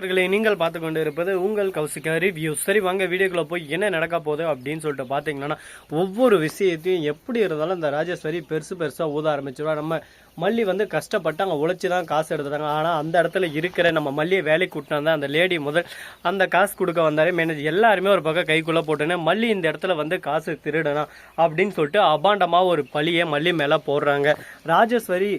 அவர்களை நீங்கள் பார்த்து கொண்டு இருப்பது உங்கள் கௌசிகா ரிவ்யூ சரி வாங்க வீடியோக்குள்ள போய் என்ன நடக்க போகுது அப்படின்னு சொல்லிட்டு பார்த்தீங்கன்னா ஒவ்வொரு விஷயத்தையும் எப்படி இருந்தாலும் இந்த ராஜேஸ்வரி பெருசு பெருசாக ஊத ஆரம்பிச்சிடுவா நம்ம மல்லி வந்து கஷ்டப்பட்டு அங்கே உழைச்சி தான் காசு எடுத்துட்டாங்க. ஆனால் அந்த இடத்துல இருக்கிற நம்ம மல்லியை வேலைக்கு கூட்டினா அந்த லேடி முதல் அந்த காசு கொடுக்க வந்தாரு மேனேஜர் எல்லாருமே ஒரு பக்கம் கைக்குள்ளே போட்டுன்னு மல்லி இந்த இடத்துல வந்து காசு திருடணும் அப்படின்னு சொல்லிட்டு அபாண்டமாக ஒரு பழியை மல்லி மேலே போடுறாங்க. ராஜேஸ்வரி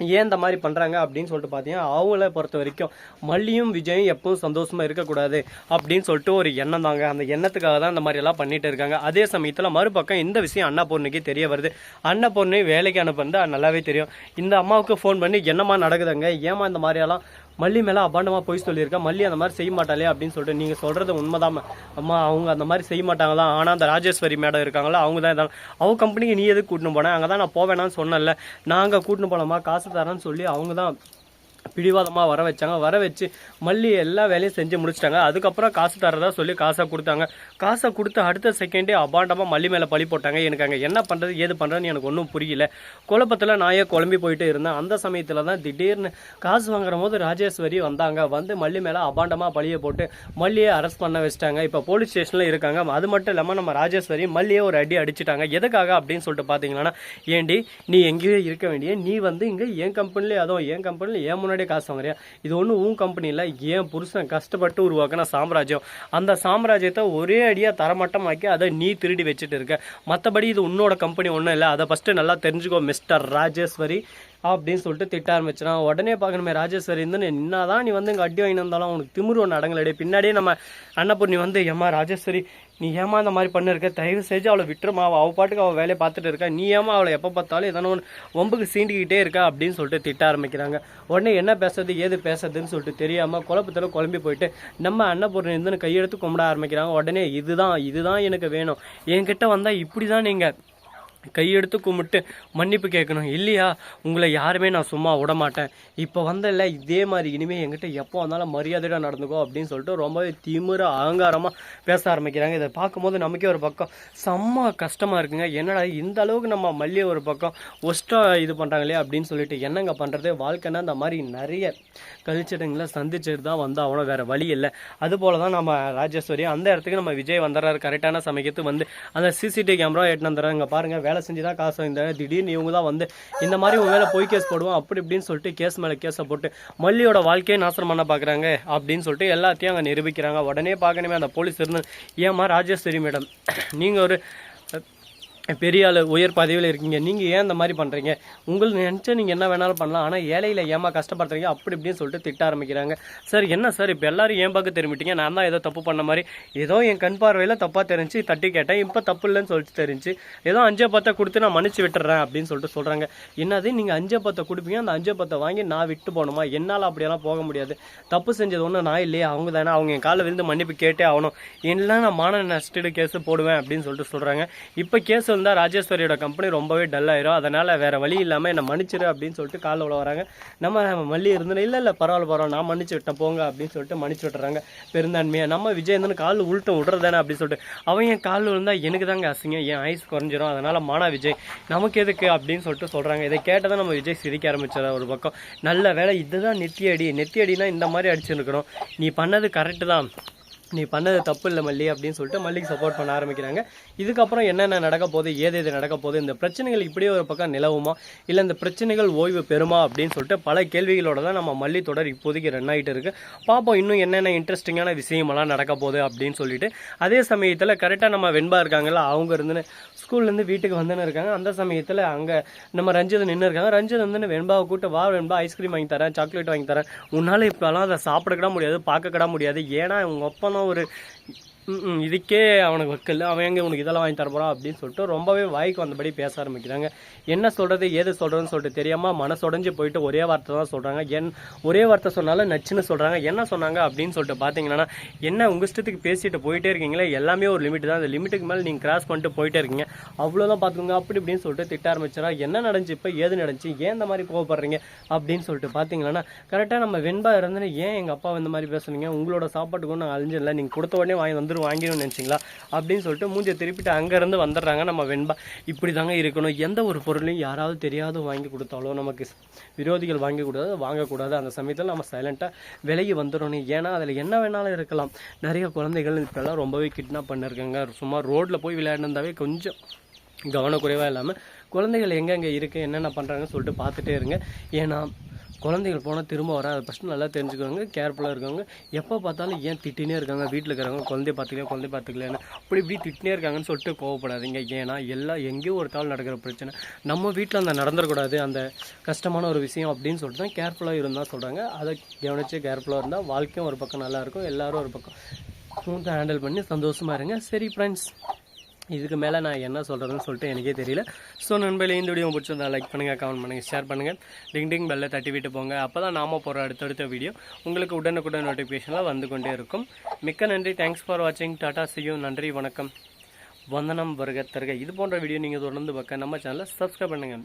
ஏன் இந்த மாதிரி பண்ணுறாங்க அப்படின்னு சொல்லிட்டு பார்த்தீங்கன்னா அவங்கள பொறுத்த வரைக்கும் மல்லியும் விஜயும் எப்பவும் சந்தோஷமாக இருக்கக்கூடாது அப்படின்னு சொல்லிட்டு ஒரு எண்ணம் தாங்க. அந்த எண்ணத்துக்காக தான் இந்த மாதிரி எல்லாம் பண்ணிட்டு இருக்காங்க. அதே சமயத்தில் மறுபக்கம் இந்த விஷயம் அன்னபூர்ணிக்கு தெரிய வருது. அன்னபூர்ணி வேலைக்கு அனுப்புறது நல்லாவே தெரியும். இந்த அம்மாவுக்கு ஃபோன் பண்ணி என்னம்மா நடக்குதுங்க? ஏமா இந்த மாதிரியெல்லாம் மல்லி மேலே அபாண்டமாக போய் சொல்லியிருக்கா. மல்லி அந்த மாதிரி செய்ய மாட்டாளே அப்படின்னு சொல்லிட்டு நீங்கள் சொல்கிறது உண்மைதான். அம்மா அவங்க அந்த மாதிரி செய்ய மாட்டாங்களா? ஆனால் அந்த ராஜேஸ்வரி மேடம் இருக்காங்களா அவங்க தான் இதான் அவங்க கம்பெனிக்கு நீ எதுக்கு கூட்டின்னு போனேன் அங்கே தான் நான் போவேணான்னு சொன்னேன்ல. நாங்கள் கூட்டின்னு போனோமா காசு தரேன்னு சொல்லி அவங்க தான் பிடிவாதமாக வர வச்சாங்க. வர வச்சு மல்லி எல்லா வேலையும் செஞ்சு முடிச்சிட்டாங்க. அதுக்கப்புறம் காசு தரதா சொல்லி காசை கொடுத்தாங்க. காசை கொடுத்து அடுத்த செகண்டே அபாண்டமாக மல்லி மேலே பழி போட்டாங்க. எனக்கு அங்கே என்ன பண்ணுறது ஏது பண்ணுறதுன்னு எனக்கு ஒன்றும் புரியல. குழப்பத்தில் நாயே குழம்பி போயிட்டு இருந்தேன். அந்த சமயத்தில் தான் திடீர்னு காசு வாங்குற போது ராஜேஸ்வரி வந்தாங்க. வந்து மல்லி மேலே அபாண்டமாக பழியை போட்டு மல்லியை அரெஸ்ட் பண்ண வச்சிட்டாங்க. இப்போ போலீஸ் ஸ்டேஷனில் இருக்காங்க. அது மட்டும் இல்லாமல் நம்ம ராஜேஸ்வரி மல்லியை ஒரு அடி அடிச்சிட்டாங்க. எதுக்காக அப்படின்னு சொல்லிட்டு பார்த்தீங்கன்னா ஏண்டி நீ எங்கேயோ இருக்க வேண்டிய நீ வந்து இங்கே என் கம்பெனிலே அதுவும் என் கம்பெனியில் ஏன் முன்னாடியே காசு வாங்குறியா? இது ஒன்றும் உன் கம்பெனியில் ஏன் புருஷன் கஷ்டப்பட்டு உருவாக்கின சாம்ராஜ்யம். அந்த சாம்ராஜ்யத்தை ஒரே அடியாக தரமட்டமாக்கி அதை நீ திருடி வச்சுட்டு இருக்க. மற்றபடி இது உன்னோட கம்பெனி ஒன்றும் இல்லை. அதை ஃபஸ்ட்டு நல்லா தெரிஞ்சுக்கோ மிஸ்டர் ராஜேஸ்வரி. அப்படின்னு சொல்லிட்டு திட்ட ஆரம்பிச்சிடான் உடனே பார்க்கணுமே ராஜேஸ்வரி இருந்து என்னதான் நீ வந்து இங்கே அடி வாங்கி வந்தாலும் உனக்கு திமுரு ஒன்று அடங்கலடி பின்னாடியே நம்ம அன்னபூர்ணி வந்து ஏமா ராஜேஸ்வரி நீ ஏமா இந்த மாதிரி பண்ணிருக்க? தயவு செஞ்சு அவளை விட்டுருமா. அவள் அவள் பாட்டுக்கு அவள் வேலையை பார்த்துட்டு இருக்கா. நீ ஏமா அவளை எப்போ பார்த்தாலும் எதனா ஒன்று ஒம்புக்கு சீண்டிக்கிட்டே இருக்கா? அப்படின்னு சொல்லிட்டு திட்ட ஆரம்பிக்கிறாங்க. உடனே என்ன பேசுறது ஏது பேசுறதுன்னு சொல்லிட்டு தெரியாமல் குழப்பத்தில் குழம்பி போயிட்டு நம்ம அன்னபூர்ணி இருந்து கையெடுத்து கும்பிட ஆரம்பிக்கிறாங்க. உடனே இதுதான் இதுதான் எனக்கு வேணும். என்கிட்ட வந்தால் இப்படி தான் நீங்கள் கையெடுத்து கும்பிட்டு மன்னிப்பு கேட்கணும். இல்லையா? உங்களை யாருமே நான் சும்மா விட மாட்டேன் இப்போ வந்தல இதே மாதிரி. இனிமேல் எங்கிட்ட எப்போ வந்தாலும் மரியாதையாக நடந்துக்கோ அப்படின்னு சொல்லிட்டு ரொம்பவே திமிர அகங்காரமாக பேச ஆரம்பிக்கிறாங்க. இதை பார்க்கும்போது நமக்கே ஒரு பக்கம் செம்ம கஷ்டமாக இருக்குங்க. என்னடா இந்த அளவுக்கு நம்ம மல்லியை ஒரு பக்கம் ஒஸ்ட்டாக இது பண்ணுறாங்களே அப்படின்னு சொல்லிட்டு என்னங்க பண்ணுறது வாழ்க்கைன்னா இந்த மாதிரி நிறைய கழிச்சிடுங்களை சந்திச்சுட்டு தான் வந்து அவனும் வேறு வழி இல்லை. அதுபோல தான் நம்ம ராஜேஸ்வரி அந்த இடத்துக்கு நம்ம விஜய் வந்துடுறாரு. கரெக்டான சமயத்து வந்து அந்த சிசிடிவி கேமரா எட்டுன்னு வந்துடுறாங்க. பாருங்கள் வேலை செஞ்சு தான் காசு வாங்கிட்டாங்க திடீர்னு இவங்க தான் வந்து இந்த மாதிரி உங்க வேலை பொய் கேஸ் போடுவோம் அப்படி இப்படின்னு சொல்லிட்டு கேஸ் மேலே கேஸை போட்டு மல்லியோட வாழ்க்கையை நாசனம் பண்ண பார்க்குறாங்க அப்படின்னு சொல்லிட்டு எல்லாத்தையும் அங்கே நிரூபிக்கிறாங்க. உடனே பார்க்கணுமே அந்த போலீஸ் இருந்து ஏமா ராஜேஸ்வரி மேடம் நீங்கள் ஒரு பெரிய ஆள் உயர் பதவியில் இருக்கீங்க. நீங்கள் ஏன் இந்த மாதிரி பண்ணுறீங்க உங்களுக்கு நினச்சா நீங்கள் என்ன வேணாலும் பண்ணலாம். ஆனால் ஏழையில் ஏமா கஷ்டப்படுறீங்க அப்படி இப்படின்னு சொல்லிட்டு திட்ட ஆரம்பிக்கிறாங்க. சார் என்ன சார்? இப்போ எல்லாரும் ஏன் பார்க்க திரும்பிட்டீங்க? நான் தான் ஏதோ தப்பு பண்ண மாதிரி. ஏதோ என் கண் பார்வையில் தப்பாக தெரிஞ்சு தட்டி கேட்டேன். இப்போ தப்பு இல்லைன்னு சொல்லிட்டு தெரிஞ்சு ஏதோ அஞ்சே பத்தை கொடுத்து நான் மன்னிச்சு விட்டுறேன் அப்படின்னு சொல்லிட்டு சொல்கிறாங்க என்னது? நீங்கள் அஞ்சே பத்தை கொடுப்பீங்க? அந்த அஞ்சே பத்தை வாங்கி நான் விட்டு போகணுமா? என்னால் அப்படியெல்லாம் போக முடியாது. தப்பு செஞ்சது ஒன்றும் நான் இல்லையே அவங்க தானே. அவங்க என் காலை விழுந்து மன்னிப்பு கேட்டே ஆகணும். எல்லாம் நான் மான நஷ்டீடு கேஸ் போடுவேன் அப்படின்னு சொல்லிட்டு சொல்கிறாங்க இப்போ கேஸ் இருந்தால் ராஜேஸ்வரியோட கம்பெனி ரொம்பவே டல் ஆயிரும். அதனால் வேறு வழி இல்லாமல் என்னை மன்னிச்சிரு அப்படின்னு சொல்லிட்டு காலில் உள்ள வராங்க. நம்ம மல்லி இருந்து இல்லை இல்லை பரவாயில்ல பரவாயில்ல நான் மன்னிச்சு விட்டேன் போங்க அப்படின்னு சொல்லிட்டு மன்னிச்சு விட்டுறாங்க. பெருந்தாண்மையாக நம்ம விஜய் இருந்தனு கால் உள்ட்டும் விடுறதானே அப்படின்னு சொல்லிட்டு. அவன் என் கால் விழுந்தா எனக்கு தாங்க அசிங்கம். என் ஐஸ் குறைஞ்சிரும். அதனால் மானா விஜய் நமக்கு எதுக்கு? அப்படின்னு சொல்லிட்டு சொல்கிறாங்க இதை கேட்டதான் நம்ம விஜய் சிரிக்க ஆரம்பிச்சார் ஒரு பக்கம். நல்ல வேலை இதுதான் நெத்தியடி. நெத்தியடினா இந்த மாதிரி அடிச்சிருக்கணும். நீ பண்ணது கரெக்டு தான். நீ பண்ணது தப்பு இல்லை மல்லி அப்படின்னு சொல்லிட்டு மல்லிக்கு சப்போர்ட் பண்ண ஆரம்பிக்கிறாங்க. இதுக்கப்புறம் என்னென்ன நடக்க போகுது ஏது எது நடக்க போகுது இந்த பிரச்சனைகள் இப்படியே ஒரு பக்கம் நிலவுமா? இல்லை இந்த பிரச்சனைகள் ஓய்வு பெறுமா அப்படின்னு சொல்லிட்டு பல கேள்விகளோட தான் நம்ம மல்லி தொடர் இப்போதைக்கு ரன் ஆகிட்டு இருக்கு. பார்ப்போம் இன்னும் என்னென்ன இன்ட்ரெஸ்டிங்கான விஷயமெல்லாம் நடக்க போகுது அப்படின்னு சொல்லிட்டு. அதே சமயத்தில் கரெக்டாக நம்ம வெண்பா இருக்காங்கல்ல அவங்க இருந்து ஸ்கூல்லேருந்து வீட்டுக்கு வந்துன்னு இருக்காங்க. அந்த சமயத்தில் அங்கே நம்ம ரஞ்சித் நின்று இருக்காங்க. ரஞ்சித் வந்து வெண்பாவை கூட்டு வா வெண்பா ஐஸ்கிரீம் வாங்கி தரேன் சாக்லேட் வாங்கி தரேன். உன்னால் இப்போலாம் அதை சாப்பிட கூட முடியாது பார்க்க கூட முடியாது. ஏன்னா உங்கள் அப்பா ஒரு இதுக்கே அவனுக்கு வைக்கல அவன் எங்கே உனக்கு இதெல்லாம் வாங்கி தரப்போறான் அப்படின்னு சொல்லிட்டு ரொம்பவே வாய்க்கு வந்தபடி பேச ஆரம்பிக்கிறாங்க. என்ன சொல்கிறது ஏது சொல்கிறதுன்னு சொல்லிட்டு தெரியாமல் மனசுடைஞ்சு போயிட்டு ஒரே வார்த்தை தான் சொல்கிறாங்க என் ஒரே வார்த்தை சொன்னாலும் நச்சுன்னு சொல்கிறாங்க என்ன சொன்னாங்க அப்படின்னு சொல்லிட்டு பார்த்தீங்கன்னா என்ன உங்கள் இஷ்டத்துக்கு பேசிட்டு போயிட்டே இருக்கீங்களே எல்லாமே ஒரு லிமிட் தான். அந்த லிமிட்டுக்கு மேலே நீங்கள் கிராஸ் பண்ணிட்டு போயிட்டே இருக்கீங்க. அவ்வளோதான் பார்த்துக்கோங்க அப்படி இப்படின்னு சொல்லிட்டு திட்ட ஆரம்பிச்சிடா என்ன நடந்துச்சு இப்போ ஏது நடந்துச்சு ஏன் இந்த மாதிரி கோவப்படுறீங்க அப்படின்னு சொல்லிட்டு பார்த்தீங்கன்னா கரெக்டாக நம்ம வெண்பா இருந்துன்னு ஏன் எங்கள் அப்பா இந்த மாதிரி பேசுனீங்க? உங்களோட சாப்பாட்டுக்கு ஒன்றும் அழிஞ்சிடல நீங்கள் கொடுத்த உடனே வாங்கி வந்துருவோம் பொருள் வாங்கிடணும்னு நினச்சிங்களா? அப்படின்னு சொல்லிட்டு மூஞ்சை திருப்பிட்டு அங்கேருந்து வந்துடுறாங்க. நம்ம வெண்பா இப்படி தாங்க இருக்கணும். எந்த ஒரு பொருளையும் யாராவது தெரியாத வாங்கி கொடுத்தாலோ நமக்கு விரோதிகள் வாங்கி வாங்கக்கூடாது. அந்த சமயத்தில் நம்ம சைலண்ட்டாக விலகி வந்துடணும். ஏன்னா அதில் என்ன வேணாலும் இருக்கலாம். நிறைய குழந்தைகள் இப்போல்லாம் ரொம்பவே கிட்னாப் பண்ணியிருக்காங்க சும்மா ரோட்டில் போய் விளையாடுந்தாவே கொஞ்சம் கவனக்குறைவாக இல்லாமல் குழந்தைகள் எங்கெங்கே இருக்குது என்னென்ன பண்ணுறாங்கன்னு சொல்லிட்டு பார்த்துட்டே இருங்க. ஏன்னா குழந்தைகள் போனால் திரும்ப வர அதை ஃபஸ்ட்டு நல்லா தெரிஞ்சுக்கோங்க கேர்ஃபுல்லாக இருக்கவங்க எப்போ பார்த்தாலும் ஏன் திட்டினே இருக்காங்க? வீட்டில் இருக்கிறவங்க குழந்தைய பார்த்துக்கல குழந்தைய பார்த்துக்கலன்னு அப்படி இப்படி திட்டினே இருக்காங்கன்னு சொல்லிட்டு கோவப்படாதீங்க. ஏன்னா எல்லாம் எங்கேயோ ஒரு கால் நடக்கிற பிரச்சனை. நம்ம வீட்டில் அந்த நடந்துடக்கூடாது அந்த கஷ்டமான ஒரு விஷயம் அப்படின்னு சொல்லிட்டு தான் கேர்ஃபுல்லாக இருந்தால் சொல்கிறாங்க அதை கவனித்து கேர்ஃபுல்லாக இருந்தால் வாழ்க்கையும் ஒரு பக்கம் நல்லாயிருக்கும் எல்லோரும் எல்லாரும் ஒரு பக்கம். ஸ்மூத்தாக ஹேண்டில் பண்ணி சந்தோஷமாக இருங்க. சரி ஃப்ரெண்ட்ஸ் இதுக்கு மேலே நான் என்ன சொல்கிறதுன்னு சொல்லிட்டு எனக்கே தெரியல. ஸோ நண்பர்களே இந்த வீடியோ பிடிச்சிருந்தா லைக் பண்ணுங்கள் கமெண்ட் பண்ணுங்கள் ஷேர் பண்ணுங்கள் டிங் டிங் பெல்லை தட்டி விட்டு போங்க. அப்போ தான் நாம போகிற அடுத்தடுத்த வீடியோ உங்களுக்கு உடனுக்குடன் நோட்டிஃபிகேஷனில் வந்து கொண்டே இருக்கும். மிக்க நன்றி. தேங்க்ஸ் ஃபார் வாட்சிங் டாடா சியும் நன்றி வணக்கம். வந்தனம் வருக தருக. இது போன்ற வீடியோ நீங்கள் தொடர்ந்து பார்க்க நம்ம சேனலை சப்ஸ்கிரைப் பண்ணுங்கள்